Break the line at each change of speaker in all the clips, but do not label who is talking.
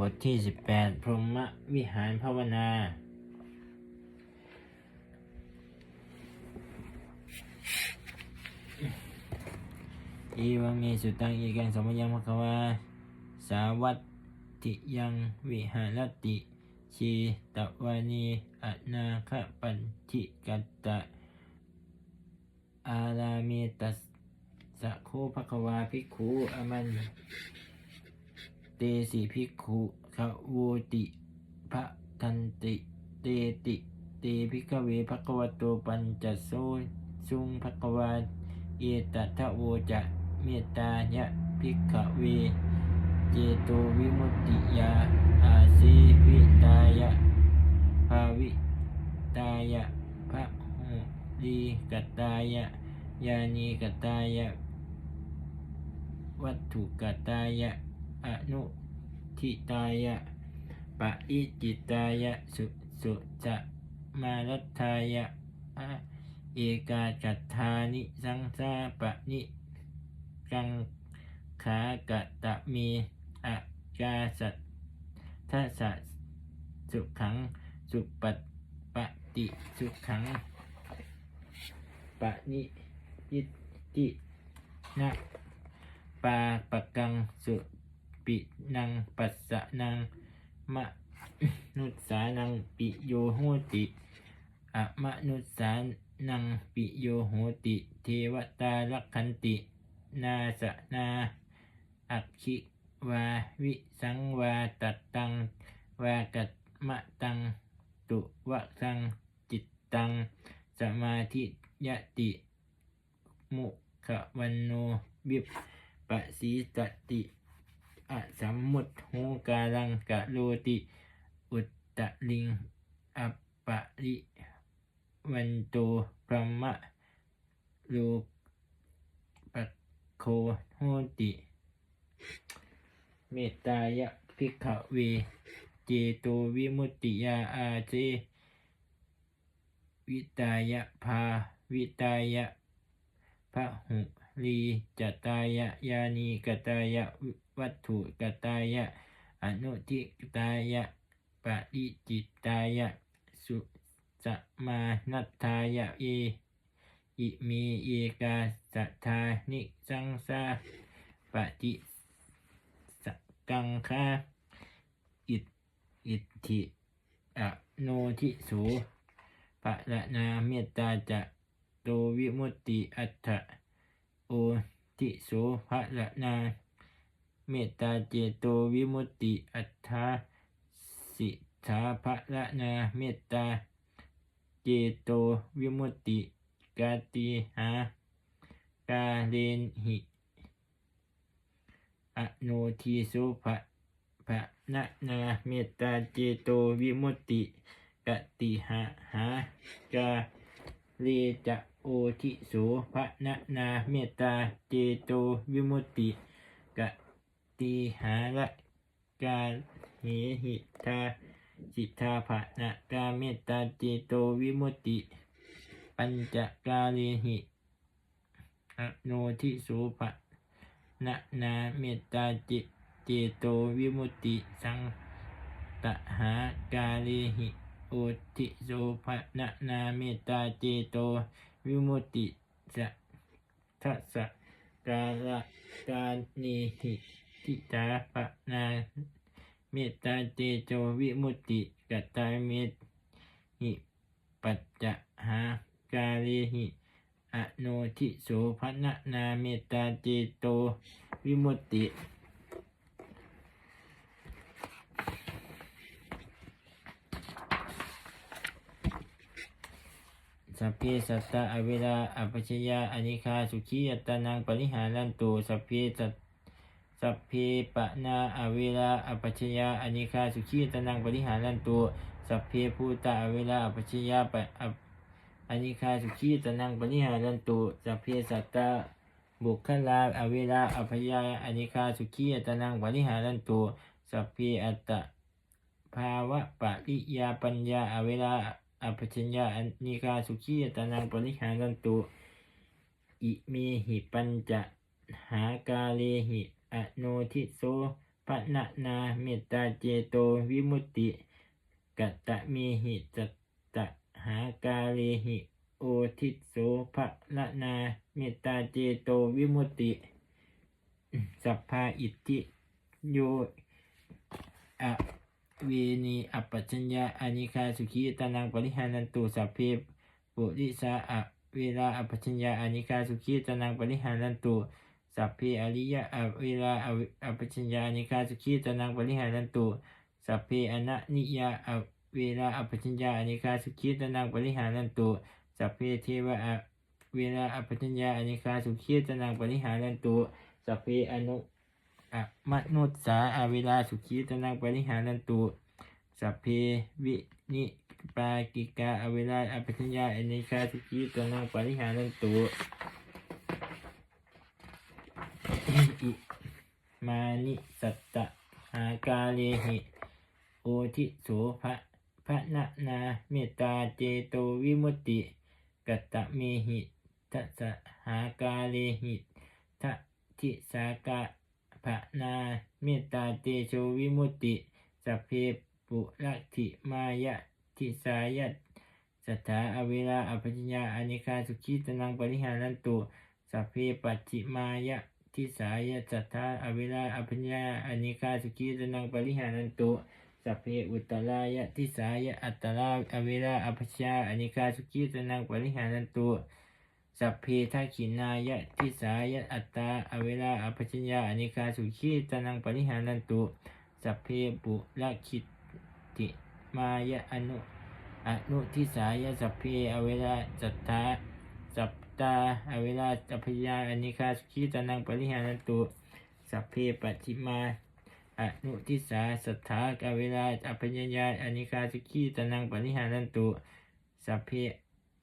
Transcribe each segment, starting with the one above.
บทที่ 18 พรหมวิหารภาวนา อีวังมีสุตังอีกังสมยังภควา สาวัตติยังวิหารติ ชีตวานีอนาคปัญชิกัตตะ อารามิตัสสะโคภควาภิกขุอมัน เตสิภิกขุขโวติพระทันติ เตติ เตภิกเวภควโตปัญจโซสุงภควาเอตัทะโวจะเมตายะภิกขเว เจโตวิมุตติยาอาสีวิตายะภาวิตายะพระหุลีกตายะยานีกตายะวัตถุกตายะ อนุทิตายะปะอิจิตายะสุสุจะมารัตทายะอเอกาจัตทานิสังสาปะนิกังขากะตะมีอากาสัตทัสสุขังสุปัตปฏิสุขังปะนิยิตตินะปาปะกังสุ ปินังปัสสะนังมะนุสานังปิโยโหติอะมะนุสานังปิโยโหติ เทวตาลักขันติ นาสนาอักขิวาวิสังวาตัตตังวากัตมะตังตุวะสังจิตตัง สมาธิยติ มุขวันโนวิปปะสีสติ อสัมมุตหูกาลังกะโลติ อุตตะลิงอัปปะริวันโตพรหมะโลปะโคโหติ เมตตายะภิกขเว เจโตวิมุตติยาอาเจ วิตายะภาวิตายะพระหุลีจตายะยานีกตายะ วัตถุกตายะ อนุทิกตายะปริจิตตายะ สุสมานัตทายะเออิมีเอกาสัทธานิสังสาปฏิสกังคาอิทอิทิอโนทิโสปะละนาเมตตาจะโตวิมุตติอัตถะโอทิโสภะละนา เมตตาเจโตวิมุตติอัตถาสิทธาภะละนาเมตตาเจโตวิมุตติกาติหากาเลนหิอโนทีโสภะภะนะนาเมตตาเจโตวิมุตติกติหาหากาเลจะโอทิโสภะนะนาเมตตาเจโตวิมุตติก ติหาละกาเหหิตาจิตาภะนะกาเมตตาเจโตวิมุตติปัญจกาเลหิอโนทิโสภะนะนาเมตตาเจเจโตวิมุตติสังตหากาเลหิโอติโสภะนะนาเมตตาเจโตวิมุตติจะทัสสะกาละการนิหิ ทิตาภะนาเมตตาเจโตวิมุตติกัตตาเมตหิปัจจะหากาเลหิอโนทิโสภะนะนาเมตตาเจโตวิมุตติสัพเพสัตตะอเวลาอปัชชยาอนิคาสุขียตานังปริหารันตุสัพเพสัต สัพเพปะนาอเวลาอปัชยาอนิคาสุขีตนังปริหารันตุสัพเพภูตะอเวลาอปัชยาปะออนิคาสุขีตนังปริหารันตุสัพเพสัตตะบุคคลาอเวลาอภยาอนิคาสุขีตนังปริหารันตุสัพเพอัตตะภาวะปริยาปัญญาอเวลาอภิชัญญาอนิกาสุขีตนังปริหารันตุอิเมหิปัญจะหากาเลหิ อโนทิโสพะนะนาเมตตาเจโตวิมุตติกัตตะเมหิจัตตะหากาเลหิโอทิโสภะละนาเมตตาเจโตวิมุตติ สัพพาอิทธิโยอะเวนีอัปปัจญญาอานิคาสุขีตานังปริหานันตุสัพเพปุริสาอะเวลาอัปปัจญญาอานิคาสุขีตานังปริหานันตุ สัพเพอริยะอเวลาอัปปัญญาอานิคาสุขีตนังปริหานันตุสัพเพอนะนิยาอเวลาอัปปัญญาอานิคาสุขีตนังปริหานันตุสัพเพเทวะอเวลาอัปปัญญาอานิคาสุขีตนังปริหานันตุสัพเพอนุอะมนุษสาอาเวลาสุขีตนังปริหารันตุสัพเพวินิปากิกาอเวลาอภิญญาอเนกาสุขีตนังปริหารันตุอิ มานิสัตตะหากาเลหิโอทิโสภะพระนะนาเมตตาเจโตวิมุตติกัตตะเมหิทัสหากาเลหิทะทิสากะภะนาเมตตาเตโชวิมุตติสัพเพปุระติมายะทิสายะสัทธาอเวลาอภิญญาอนิคาสุขีตนังปริหารันตุสัพเพปัจจิมายะ ทิสายะสัทธาอเวลาอภิญญาอนิคาสุขีตนังปริหารันตุสัพเพอุตตรายะทิสายะอัตตราอเวลาอภิญญาอนิคาสุขีตนังปริหารันตุสัพเพทักขินายะทิสายะอัตตาอเวลาอภิญญาอนิคาสุขีตนังปริหารันตุสัพเพปุระคิติมายะอนุอนุทิสายะสัพเพอเวลาจัตตา ตาอเวลาอภิญญาอนิคาสุขีตานังปริหารันตุสัพเพปัจจิมาอนุทิสาสัทธากเวลาอภิญญาอนิคาสุขีตนังปริหารันตุสัพเพ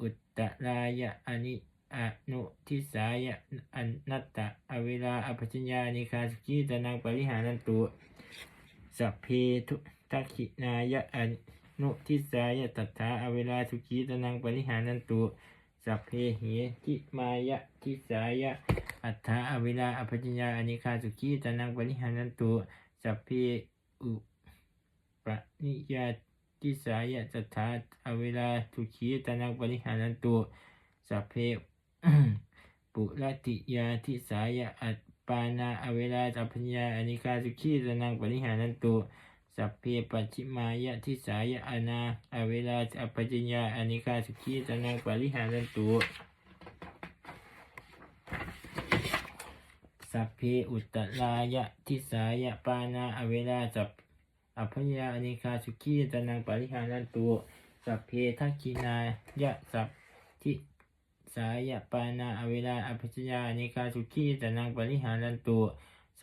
อุตตรายะอนิอนุทิสายะอนัตตะอเวลาอภิญญาอนิคาสกิตนังปริหารันตุสัพเพทุทักขินายะอนุทิสายะตัทธาอเวลาสุขีตนังปริหารันตุ สัพเพเหทิมายะทิสายะ อัฏฐาอเวลาอภิญญาอนิคาสุขีตนังปริหารันตุสัพเพอุปนิยาทิสายะตัทธาอเวลาสุขีตนังปริหารันตุสัพเพปุรติยาทิสายะอัปปานาอเวลาสัพพญญาอนิคาสุขีสนังปริหานันตุ สัพเพปัจฉิมายะทิสายะอนาอเวลาสัพพญญาอนิคาสุขีสนังปริหานันตุสัพเพอุตตรายะทิสายะปานาอเวลาสัพอัพพญญาอนิคาสุขีสนังปริหานันตุสัพเพทักขินายะสัพทิสายะปานาอเวลาอภิชญาอนิคาสุขีตนังปริหารันตุ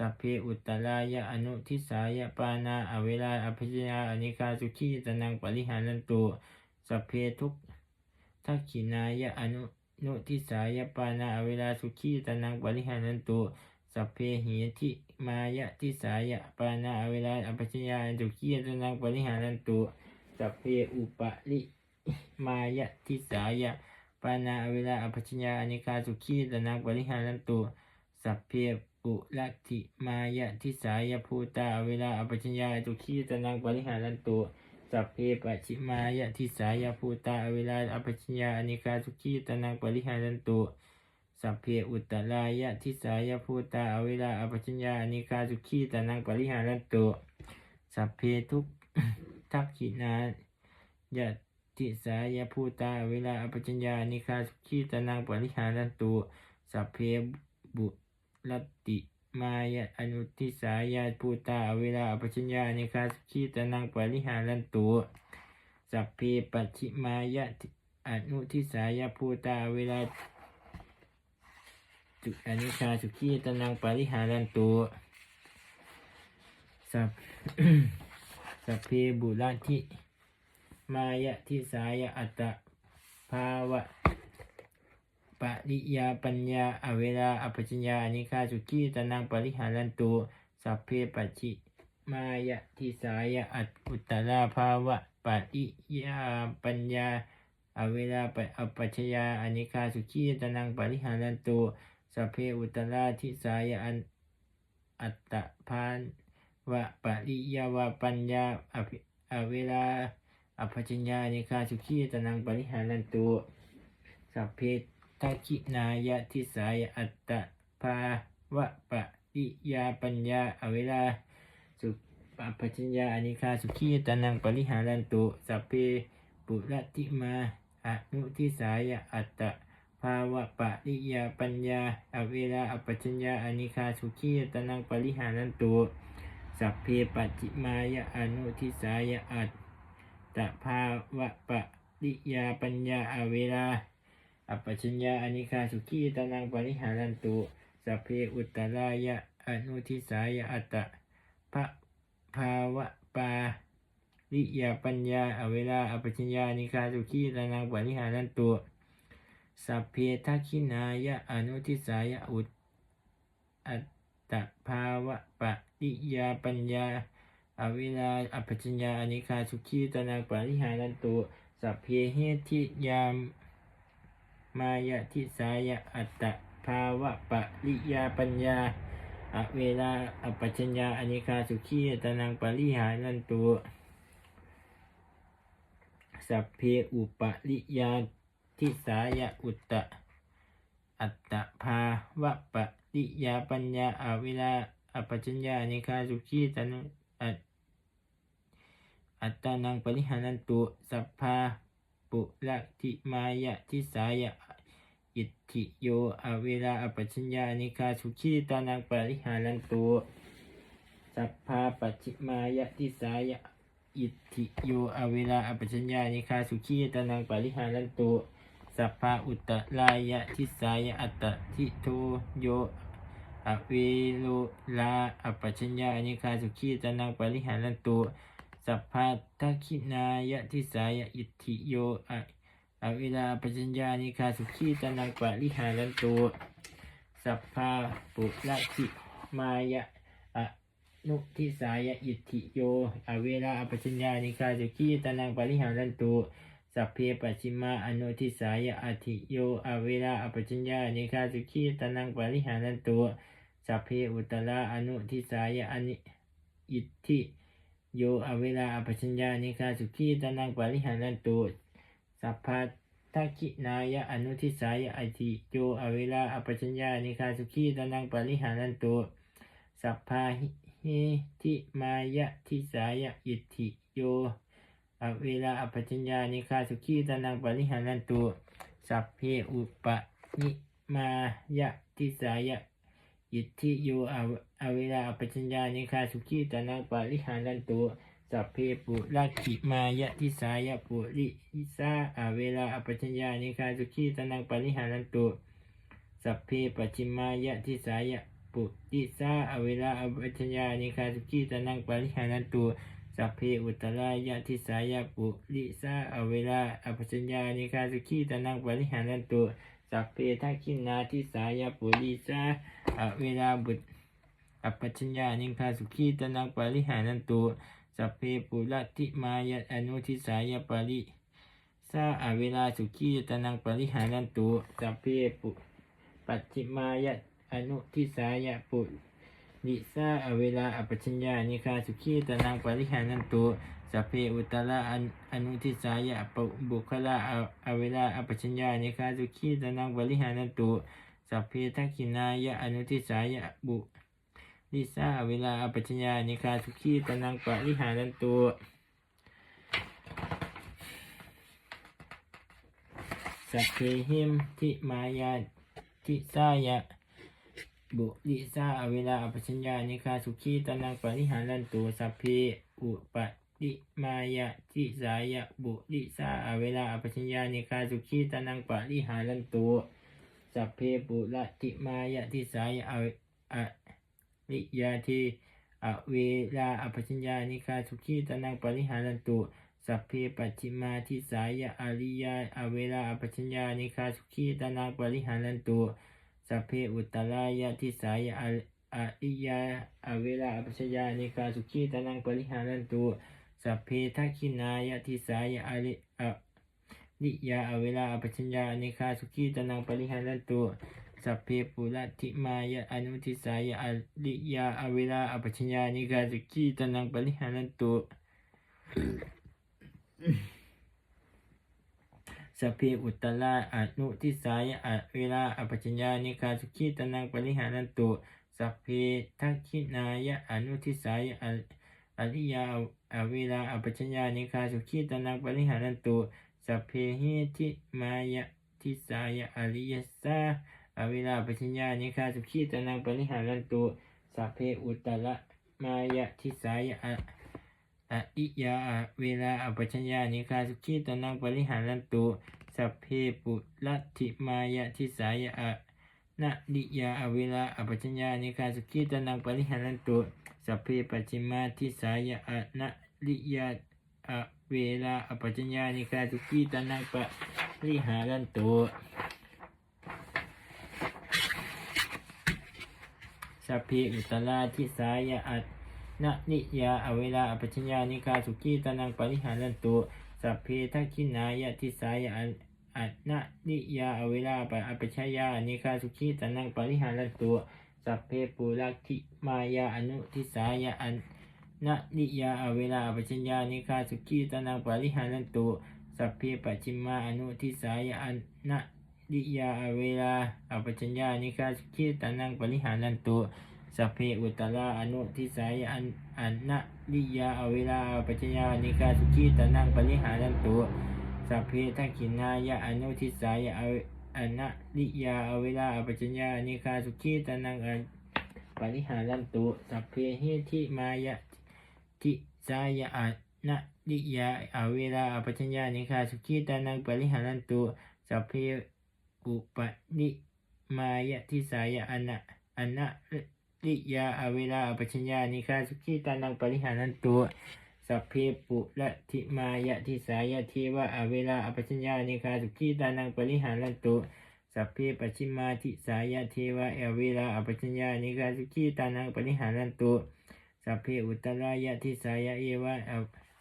สัพเพอุตตรายะอนุทิสายะปานาอเวลาอภิชญาอนิคาสุขีตนังปริหารันตุสัพเพทุกทักขินายะอนุนุทิสายะปานาอเวลาสุขีตนังปริหารันตุสัพเพหิทิมายะทิสายะปานาอเวลาอภิชญาสุขีตนังปริหารันตุสัพเพอุปะลิมายะทิสายะปานาอเวลาอภิญญาอนิคาสุขีตนังปริหารันตุสัพเพ ปุลักติมายะทิสายภูตาเวลาอภิญญาสุขีตนังปริหารันตุสัพเพปัจฉิมายะทิสายภูตาเวลาอภิญญาอนิคาสุขีตนังปริหารันตุสัพเพอุตตรายะทิสายภูตาเวลาอภิญญาอนิคาสุขีตนังปริหารันตุสัพเพทุกทักขินายะทิสายภูตาเวลาอภิญญาอนิคาสุขีตนังปริหารันตุสัพเพบุ รติมายะอนุทิสายะภูตาเวลาอภิญญานิคาสุขีตนังปริหารันตุสัพเพปัจฉิมายะอนุทิสายะภูตาเวลาจุอนิคาสุขีตนังปริหารันตุสัพสัพเพบุรัติมายะทิสายะอัตตภาวะ ปริยาปัญญา อเวลาอภิญญาอนิคาสุขีตนังปริหารันตุสัพเพปชิมายะทิสายะอัตอุตตราภาวะปริยาปัญญา อเวลาปอปัจจยาอนิคาสุขีตนังปริหารันตุสัพเพอุตตราทิสายะอันอัตตะพานวะปริยาวะปัญญาอภิอเวลาอภัชญญานิคาสุขีตนังปริหารันตุสัพเพ ทักินายะทิสายอัตตะภาวะปะริยาปัญญาอเวลา สุปปัญญาอนิคาสุขีตนังปริหารันตุสัพเพปุระติมาอนุทิสายอัตตะภาวะปะริยาปัญญา อเวลาอปัญญาอนิคาสุขีตนังปริหารันตุสัพเพปัจจิมายะอนุทิสายอัตตะภาวะปะริยาปัญญาอเวลา อัปชัญญาอนิคาสุขีตานังปริหารันตุสัพเพอุตตรายะอนุทิสายะอัตตะภะภาวะปาริยาปัญญาอเวลาอปชัญญาอนิคาสุขีตานังปริหารันตุสัพเพทักขินายะอนุทิสายะอุตอัตตะภาวะปะริยาปัญญาอเวลาอปปชัญญาอนิคาสุขีตานังปริหารันตุสัพเพเหติยาม มายะทิสายะอัตตะภาวะปะริยาปัญญาอเวลาอปัญญาอนิคาสุขีตนังปริหานันตุสัพเพอุปริยาทิสายะอุตตะอัตตะภาวะปะริยาปัญญาอเวลาอปัญญาอนิคาสุขีตนังอัตอัตตานังปริหานันตุสัพพา ปุระติมายะทิสายะอิทธิโยอเวลาอปัญญานิคาสุขีตานังปริหารันตุสัพพาปัจิมายะทิสายะอิทธิโยอเวลาอปัญญานิคาสุขีตานังปริหารันตุสัพพาอุตตรายะทิสายะอัตตทิโทโยอเวโลลาอปัญญานิคาสุขีตานังปริหารันตุ สัพพะทักขินายะทิสายะอิทธิโยอะอเวลาปัญญานิคาสุขีตานังปะริหารันตุสัพพะปุระขิมายะอนุทิสายะอิทธิโยอเวลาปัญญานิคาสุขีตานังปะริหารันตุสัพเพปัจิมาอนุทิสายะอธิโยอเวลาปัญญานิคาสุขีตานังปะริหารันตุสัพเพอุตตระอนุทิสายะอนิอิทธิ โยอเวลาอปัญญานิคาสุขีตานังปริหารันตุสัพพะทักขินายะอนุทิสายะอธิโยอเวลาอปัญญานิคาสุขีตานังปริหารันตุสัพพะหิทิมายะทิสายะอิทิโยอเวลาอปัญญานิคาสุขีตานังปริหารันตุสัพเพอุปนิมายะทิสายะ อิทธิโยอาเวลาอปัญญานิคาสุขีตานังปาริหารันตุสัพเพปุรักขิมายะทิสายะปุริอิสาอาเวลาอปัญญานิคาสุขีตานังปาริหารันตุสัพเพปัจิมายะทิสายะปุริสาอาเวลาอปัญญานิคาสุขีตานังปาริหารันตุสัพเพอุตรายะทิสายะปุริสาอาเวลาอปัญญานิคาสุขีตานังปาริหารันตุ สัพเพทักขินาทิสายะปุริสาอเวลาบุตรอัปปัญญานิคาสุขีตนังปาริหานันตุสัพเพปุระติมายะอนุทิสายะปาริสาอเวลาสุขีตนังปาริหานันตุสัพเพปุปัจฉิมายะอนุทิสายะปุริสาอเวลาอัปปัญญานิคาสุขีตนังปาริหานันตุ สัพเพอุตระอันอนุทิสายะปุบุคละอเวลาอปัญญานิคาสุขีตนังปาริหานันตุสัพเพทักขินายะอนุทิสายะบุลิสาเวลาอปัญญานิคาสุขีตนังปะริหารันตุสัพเพหิมทิมายาทิสายะบุลิสาเวลาอปัญญานิคาสุขีตนังปะริหารันตุสัพเพอุป ติมายะทิสายะบุลิสาเวลาอปัญญานิคาสุขีตานังปะริหารันตุสัพเพปุระติมายะทิสายะอริยาทีอเวลาอภิญญานิคาสุขีตานังปริหารันตุสัพเพปัจฉิมาทิสายะอริยาอเวลาอภิญญานิคาสุขีตานังปริหารันตุสัพเพอุตตรายะทิสายะอริยาอเวลาอภิญญานิคาสุขีตานังปริหารันตุ สัพเพทักขินายะทิสายะอริอริยาอเวลาอภิญญานิคาสุขีตนังปริหารันตุสัพเพปุระติมายะอนุทิสายะอริยาอเวลาอปัญญานิกาสุขีตนังปริหารันตุสัพเพอุตตระอนุทิสายะอเวลาอปัญญานิกาสุขีตนังปริหารันตุสัพเพทักขินายะอนุทิสายะอ อริยาอเวลาอปัญญานิกาสุขีตนังปริหารันตุสัพเพหิทิมายะทิสายะอริยสาอเวลาปัญญานิคาสุขีตนังปริหารันตุสัพเพอุตตระมายะทิสายะอะอิยาอะเวลาอปัญญานิคาสุขีตนังปริหารันตุสัพเพปุรัติมายะทิสายะนะลิยาอเวลาอปัญญานิคาสุขีตนังปริหารันตุ สัพเพปัจจิมาทิสายะอนะลิยาอะเวลาอปัจญญานิคาสุขีตนังปริหารันตุสัพเพอุตตราทิสายะอัตนะนิยาอเวลาอปัจญญานิกาสุขีตานังปริหารันตุสัพเพทักขินายะทิสายะอัตนะนิยาอเวลาปะอปัญญานิกาสุขีตานังปริหารันตุ สัพเพปุรักขิมายาอนุทิสายะอันนะนิยาอเวลาอปัญญานิกาสุขีตานังปริหารันตุสัพเพปัจจิมาอนุทิสายะอันนะดิยาอเวลาอปัญญานิกาสุขีตานังปริหานันตุสัพเพอุตตราอนุทิสายอันอันนะดิยาอเวลาอปัญญานิกาสุขีตานังปริหานันตุสัพเพทักขินายะอนุทิสายอ นนะดิยาเวลาอปัญญานิกาสุขีตานังอนปริหานันตุสัพเพเฮทิมายะทิสายอนะดิยาอเวลาอปัญญานิกาสุขีตานังปริหานันตุสัพเพอุปนิมายะทิสายะอนะอนะริยาอเวลาอปัญญานิคาสุขีตานังปริหานันตุ สัพเพปุระทิมายะทิสายะเทวะอเวลาอปัญญานิคาสุขีตานังปริหานันตุสัพเพปัจฉิมาทิสายะเทวะอเวลาอปัญญานิคาสุขีตานังปริหานันตุสัพเพอุตตรายะทิสายะเอวะ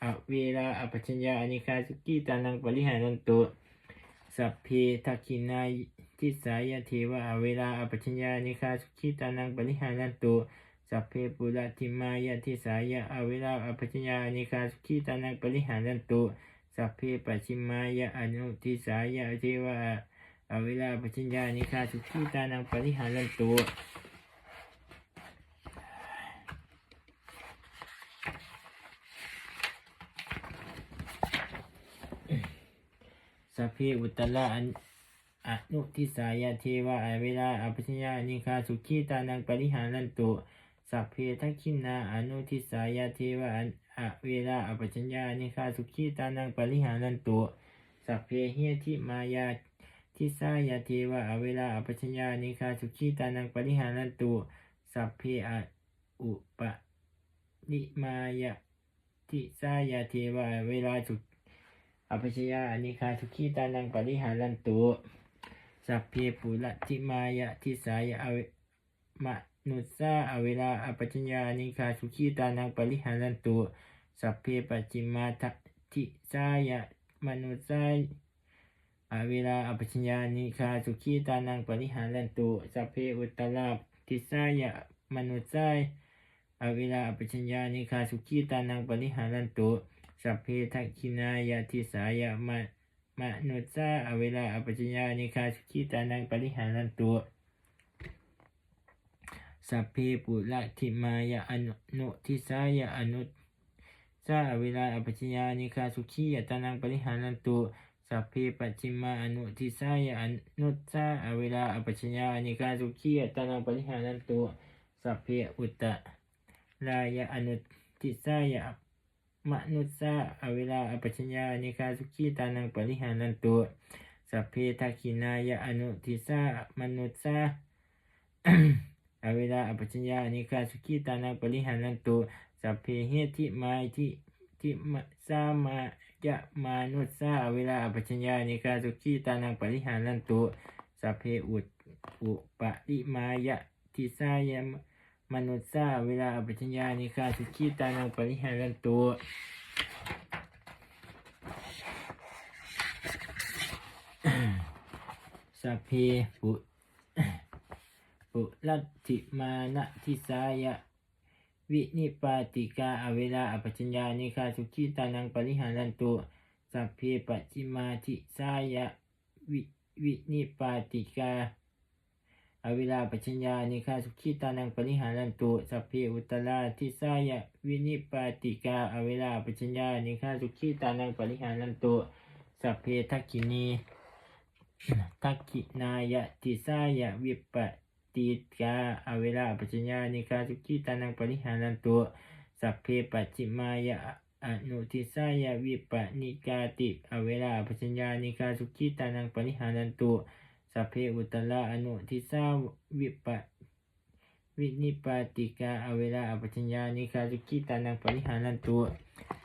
อเวลาอปัญญานิคาสุขีตานังปริหานันตุสัพเพทักขินาทิสายเทวะอเวลาอปัญญานิคาสุขิตานังปริหารันตุ สัพเพปุระติมายะทิสายะเวลาอปัญญาอนิคาสุขิตานังปริหารันตุสัพเพปัจฉิมายะอนุทิสายะเทวะเวลาอปัญญานิคาสุขิตานังปริหารันตุสัพเพอุตตระอนอนุทิสายะเทวะเวลาอภิชญานิคาสุขีตานังปริหารันตุ สัพเพทักขินาอนุทิสายะเทวะอเวลาอภิชญานิคาสุขีตานังปริหารันตุสัพเพเฮียทิมายาทิสายะเทวะอเวลาอภิชญานิคาสุขีตานังปริหารันตุสัพเพออุปนิมายาทิสายะเทวะเวลาสุอภิชญานิคาสุขีตานังปริหารันตุสัพเพปุระติมายะทิสายะอเวม นุสสาอเวลาอปัญญานิคาสุขีตานังปริหารันตุสัพเพปจิมาททิสายะมนุสสาอเวลาอปัญญานิคาสุขีตานังปริหารันตุสัพเพอุตตราทิสายะมนุสสาอเวลาอปัญญานิคาสุขีตานังปริหารันตุสัพเพทักขินายะทิสายะมะมนุษย์าอเวลาอปัจญานิคาสุขีตานังปริหารันตุ สัพเพปุระทิมายะอนุนทิสายะอนุสาเวลาอปัจญานิคาสุขียตานังปริหารันตุสัพเพปัจจิมาอนุทิสายะอนุสาเวลาอปัจญานิคาสุขียตานังปริหารันตุสัพเพอุตตะรายะอนุทิสายะมนุษย์าอเวลาอปัญญานิคาสุขีตานังปริหานันตุสัพเพทักขินายะอนุทิสามนุษย์า อเวลาอปัญญานิคาสุขีตานังปริหานันตุสัพเพเฮติมาทิทิมะสามายะมานุษาเวลาอปัญญานิคาสุขีตานังปริหานันตุสัพเพอุตอุปริมายะทิสายะมนุษย์ทราเวลาอภิญญานิคาสุขีตานังปริหารันตุสัพเพปุ ปุรัตถิมานะทิสายะ วินิปาติกาอเวลาอปัญญานิคาสุขีตานังปริหารันตุสัพเพปจิมาทิสายะวิวินิปาติกาอเวลาปัญญานิคาสุขีตานังปริหารันตุสัพเพอุตตราทิสายะวินิปาติกาอเวลาปัญญานิคาสุขีตานังปริหารันตุสัพเพทักขินีทักขินายะทิสายะวิป ติกาอเวลาปัจญานิคาสุขีตานังปริหารันตุสัพเพปัจจิมายะอนุทิสายะวิปนิกาติอเวลาปัจญานิคาสุขีตานังปริหารันตุสัพเพอุตตระอนุทิสาวิปวินิปาติกาอเวลาปัจญานิคาสุขีตานังปริหารันตุ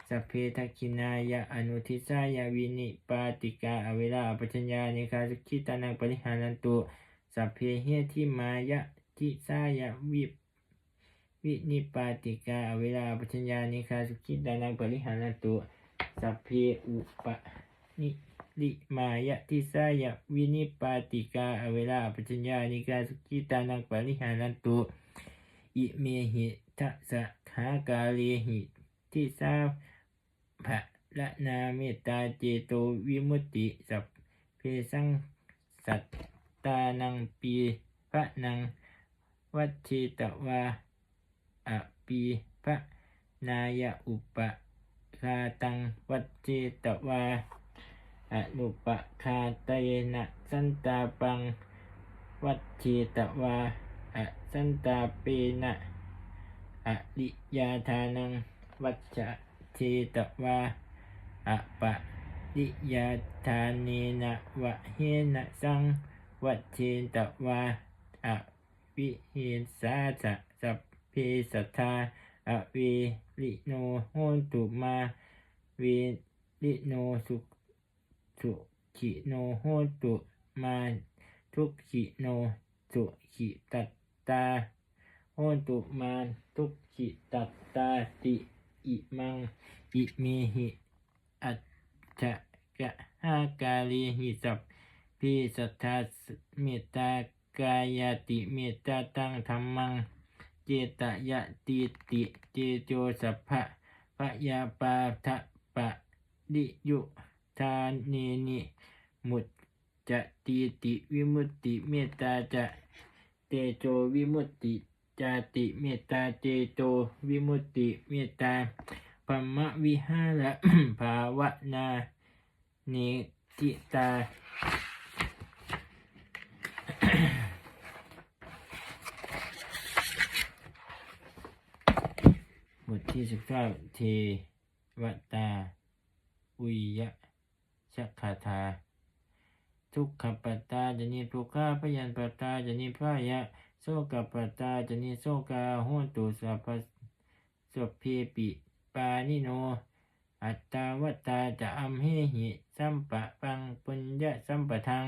สัพเพทักขินายะอนุทิสายะวินิปาติกาอเวลาปัจญานิคาสุขีตานังปริหารันตุ สัพเพเฮทิมายะทิสายะวิปวินิปาติกาเวลาปัจจญานิคาสุขีตานังปริหารตุสัพเพอุปนิลิมายะทิสายะวินิปาติกาเวลาปัจจญานิคาสุขีตานังปริหารตุอิเมหิทัสสะขากาเลหิทิสาภะละนาเมตตาเจโตวิมุตติสัพเพสังสัต ตานังปีพระนังวัชเชตวาอปีพระนายอุปคาตังวัชเชตวาอนุปคาเตนะสันตาปังวัชเชตวาอะสันตาเปนะอะริยาทานังวัชชะเชตวาอะปะริยาทานเนนะวะเฮนะสัง วัชเชตวาอวิเฮสาสะสัพเพสัทธาอะเวลิโนโหนตุมาเวลิโนสุสุขิโนโหนตุมาทุกขิโนสุขิตัตตาโหนตุมาทุกขิตัตตาติอิมังอิเมหิอัจฉะกะหากาลีหิสัพ พิสัทธาเมตตากายติเมตตาตังธรรมัง เจตยะติติเจโจสัพพะปะยาปาทะปะดิยุทานเนนิมุตจะตีติวิมุตติเมตตาจะเตโจวิมุตติจาติเมตตาเจโตวิมุตติเมตตาปมมะวิหารภาวนาเนติตา บ ที่สิบเก้าเทวตาอุยยะชักคาทา ทุกขปัตตาจะนิทุกขาพยันปัตตาจะนิพายะโสกปัตตาจะนิโสกาโหตุสัพสัพเพปิปานิโน อัตตาวตาจะอัมเหหิสัมปะปังปุญญะสัมปะทัง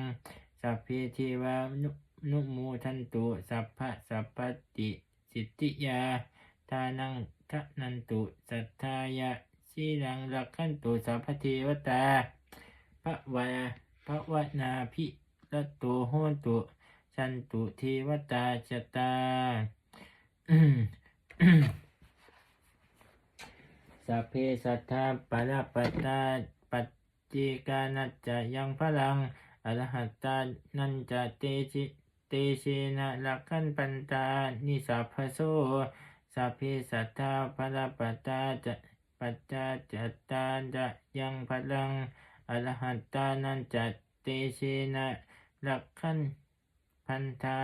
สัพเพเทวานุนุโมทันตุสัพพะสัพพติสิทธิยาทานัง ทะนันตุสัทธายะสีลังรักขันตุสัพพเทวตาพระวาพระวนาพิรัตโตโหนตุชันตุเทวตาชตาสัพเพสัทธาปะระปะตาปัจเจกานัจจะยังพลังอรหัตตานันจะเตชิเตเชนะลักขันปันตานิสัพพโส สัพเพสัทธาภรปัตตาจะปัจจาจัตตาจะยังพลังอรหัตตานันจะเตเชนะลักขันพันธา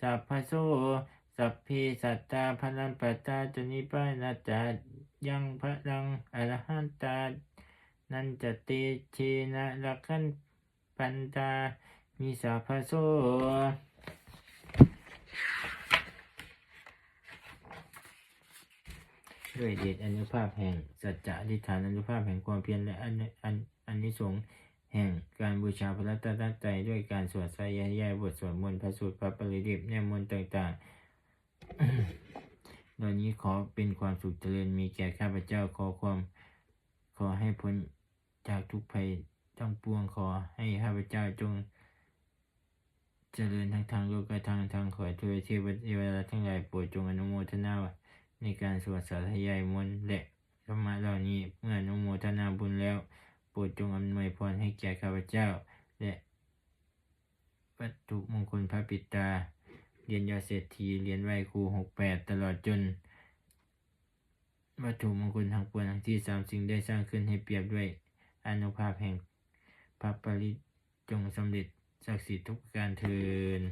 สัพพโสสัพเพสัตตาพลังปัตตาจนิพพานาจะยังพลังอรหัตตานันจะตเชนะลักขันพันธามิสัพพโส ด้วยเดชอนุภาพแห่งสัจจะอธิษฐานอนุภาพแห่งความเพียรและอันอันอันนิสงส์แห่งการบูชาพระรัตนตรัยด้วยการสวดสายยายบทสวดมนต์พระสูตรพระปริดิบแนมนต์ต่างๆเหล่านี้ขอเป็นความสุขเจริญมีแก่ข้าพเจ้าขอความขอให้พ้นจากทุกภัยทั้งปวงขอให้ข้าพเจ้าจงเจริญทั้งทางโลกและทางทางขอช่วยเทพเทวดาทั้งหลายโปรดจงอนุโมทนา ในการสวดสาธยายมนต์และธรรมะเหล่านี้เมื่อนุโมทนาบุญแล้ว โปรดจงอำนวยพรให้แก่ข้าพเจ้า และวัตถุมงคลพระปิตา เรียนยอดเศรษฐีเรียนไหวครูหกแปดตลอดจน วัตถุมงคลทั้งปวงทั้งที่สามสิ่งได้สร้างขึ้นให้เปรียบด้วยอนุภาพแห่งพระปริจงสำเร็จศักดิ์สิทธิ์ทุกการเทิน